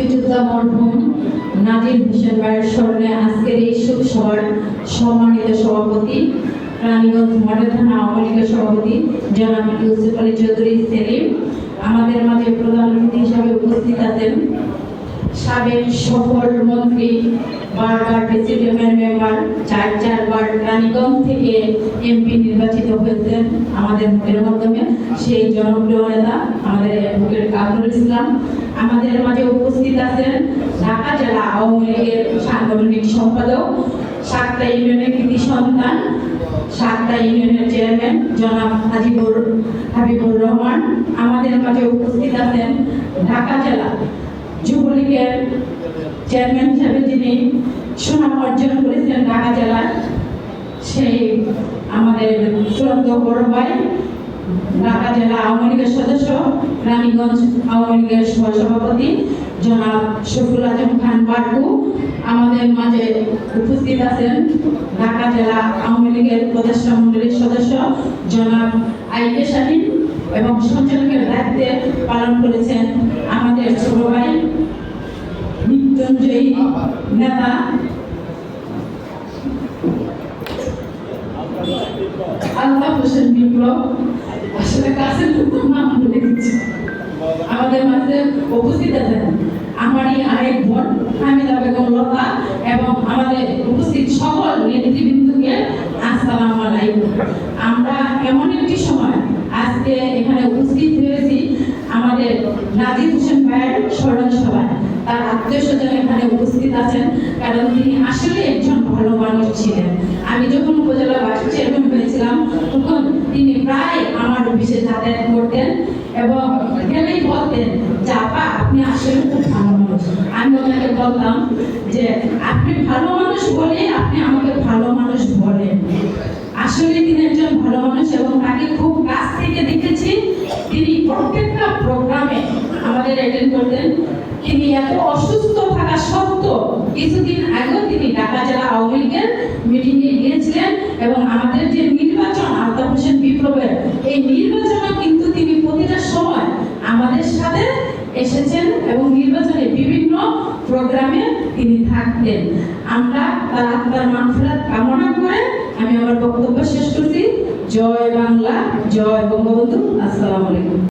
মুক্তিযোদ্ধা মরহুম নাজির হোসেন ভাইয়ের স্মরণে আজকের এই শোক সভার সম্মানিত সভাপতি, রানীগঞ্জ মডেল থানা আওয়ামী লীগের সভাপতি জনাব ইউসুফ আলী চৌধুরী সেলিম, আমাদের মাঝে প্রধান অতিথি হিসাবে উপস্থিত আছেন সাবেক সফল মন্ত্রী, বারবার প্রেসিডেন্টের মেম্বার চার চারবার রানীগঞ্জ থেকে এমপি নির্বাচিত হয়েছেন আমাদের ভোটের মাধ্যমে, সেই জনপ্রিয় নেতা আমাদের ইসলাম আমাদের মাঝে উপস্থিত আছেন ঢাকা জেলা আওয়ামী লীগের সাংগঠনিক সম্পাদক সাতটা ইউনিয়নের কৃতি সন্তান, সাতটা ইউনিয়নের চেয়ারম্যান জনাব হাজিবুর হাবিবুর রহমান। আমাদের মাঝে উপস্থিত আছেন ঢাকা জেলা যুবলীগের চেয়ারম্যান হিসাবে যিনি সুনাম অর্জন করেছেন ঢাকা জেলার সেই আমাদের চূড়ান্ত বড় ভাই ঢাকা জেলা আওয়ামী লীগের সদস্য, রানীগঞ্জ আওয়ামী লীগের সহসভাপতি জনাব শফিউল আজম খান বারকু আমাদের মাঝে উপস্থিত আছেন ঢাকা জেলা আওয়ামী লীগের উপদেষ্টা মন্ডলীর সদস্য জনাব আইকে শালীন এবং সঞ্চালকের দায়িত্বে পালন করেছেন আমাদের ছোট ভাই মৃত্যুঞ্জয়ী নেতা। আল্লাহ হোসেন বিপ্লব আসলে কাছের লোক নাম গেছি আমাদের মাঝে উপস্থিত আছেন আমারই আরেক বোন হামিদা বেগম লতা, এবং আমাদের উপস্থিত সকল নেতৃবৃন্দকে আসসালামু আলাইকুম। আমরা এমন একটি সময় আজকে এখানে উপস্থিত হয়েছি আমাদের নাজির হোসেন ভাইয়ের স্মরণ সভায় তার আত্মীয় স্বজন এখানে উপস্থিত আছেন, কারণ তিনি আসলে একজন ভালো মানুষ ছিলেন। আমি যখন উপজেলা ভাইস চেয়ারম্যান হয়েছিলাম, তখন তিনি প্রায় আমার অফিসে যাতায়াত করতেন এবং গেলেই বলতেন যে আপা আপনি আসলে খুব ভালো মানুষ। আমি ওনাকে বলতাম যে, আপনি ভালো মানুষ বলে আপনি আমাকে ভালো মানুষ বলেন। আসলে তিনি একজন ভালো মানুষ এবং তাকে খুব কাছ থেকে দেখেছি। তিনি প্রত্যেকটা প্রোগ্রামে আমাদের অ্যাটেন্ড করতেন। তিনি এত অসুস্থ থাকা সত্ত্বেও কিছুদিন আগেও তিনি ঢাকা জেলা আওয়ামী লীগের মিটিংয়ে গিয়েছিলেন এবং আমাদের যে নির্বাচন আলতাফ হোসেন বিপ্লবের এই নির্বাচনে কিন্তু তিনি প্রতিটা সময় আমাদের সাথে এসেছেন এবং নির্বাচনে বিভিন্ন প্রোগ্রামে তিনি থাকতেন আমরা তার আত্মার মানফিরাত কামনা করে আমি আমার বক্তব্য শেষ করছি। জয় বাংলা, জয় বঙ্গবন্ধু। আসসালামু আলাইকুম।